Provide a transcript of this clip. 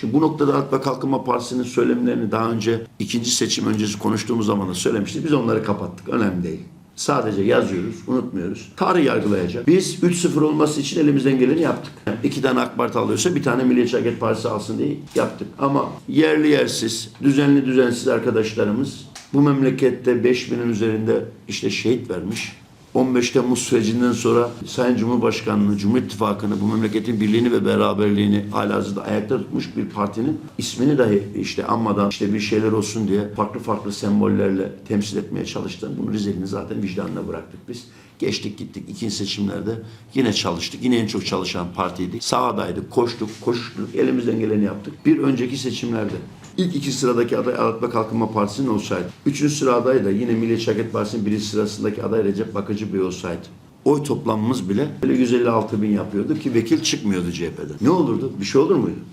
Şimdi bu noktada Adalet ve Kalkınma Partisi'nin söylemlerini daha önce ikinci seçim öncesi konuştuğumuz zaman da söylemiştik. Biz onları kapattık. Önemli değil. Sadece yazıyoruz, unutmuyoruz. Tarih yargılayacak. Biz 3-0 olması için elimizden geleni yaptık. Yani iki tane AK Parti alıyorsa bir tane Milliyetçi Hareket Partisi alsın diye yaptık. Ama yerli yersiz, düzenli düzensiz arkadaşlarımız bu memlekette 5000'in üzerinde işte şehit vermiş. 15 Temmuz sürecinden sonra Sayın Cumhurbaşkanlığı, Cumhur İttifakı'nı, bu memleketin birliğini ve beraberliğini halihazırda ayakta tutmuş bir partinin ismini dahi işte anmadan işte bir şeyler olsun diye farklı farklı sembollerle temsil etmeye çalıştı. Bunu Rize'nin zaten vicdanına bıraktık biz. Geçtik gittik ikinci seçimlerde yine çalıştık. Yine en çok çalışan partiydik. Sahadaydık, koştuk, koşuştuk, elimizden geleni yaptık. Bir önceki seçimlerde İlk iki sıradaki aday Adalet ve Kalkınma Partisi'nin olsaydı. Üçüncü sıra adayı da yine Milliyetçi Hareket Partisi'nin birinci sırasındaki aday Recep Bakıcı Bey olsaydı. Oy toplamımız bile böyle 156 bin yapıyordu ki vekil çıkmıyordu CHP'den. Ne olurdu? Bir şey olur muydu?